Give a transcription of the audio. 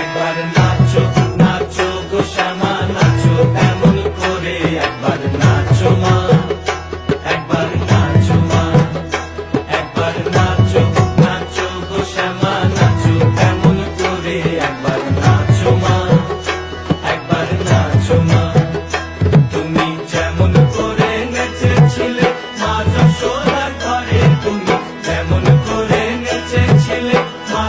একবার নাচো নাচো গো শ্যামা, নাচো এমন করে একবার নাচো মা, একবার নাচো মা, একবার নাচো নাচো গো শ্যামা, নাচো এমন করে একবার নাচো মা, একবার নাচো মা। তুমি যেমন করে নেচেছিলে, মা যশোদা করে তুমি যেমন করে নেচেছিলে, মা